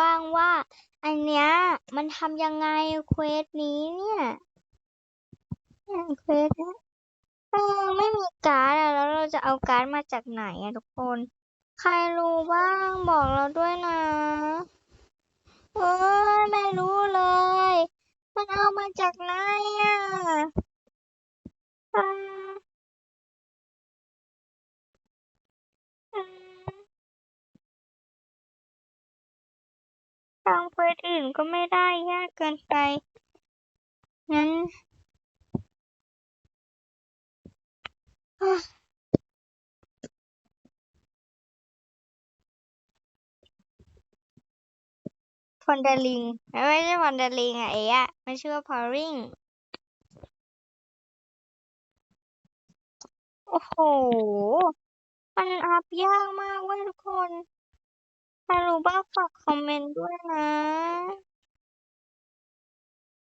บ้างว่า อันเนี้ยมันทำยังไงเควสนี้เนี่ยเนี่ยเควสเนี้ยเออไม่มีการ์ดอะแล้วเราจะเอาการ์ดมาจากไหนอะทุกคน ใครรู้บ้างบอกเราด้วยนะเอ้ยไม่รู้เลย มันเอามาจากไหนอะ ทางเควสอื่นก็ไม่ได้ยากเกินไป งั้นอะพอนดาริงไม่ใช่พอนเดาริงอะเอ๊ะมันชื่อว่าพอริงโอ้โห มันอัพยากมากเว้ยทุกคน ฝากคอมเมนต์ด้วยนะ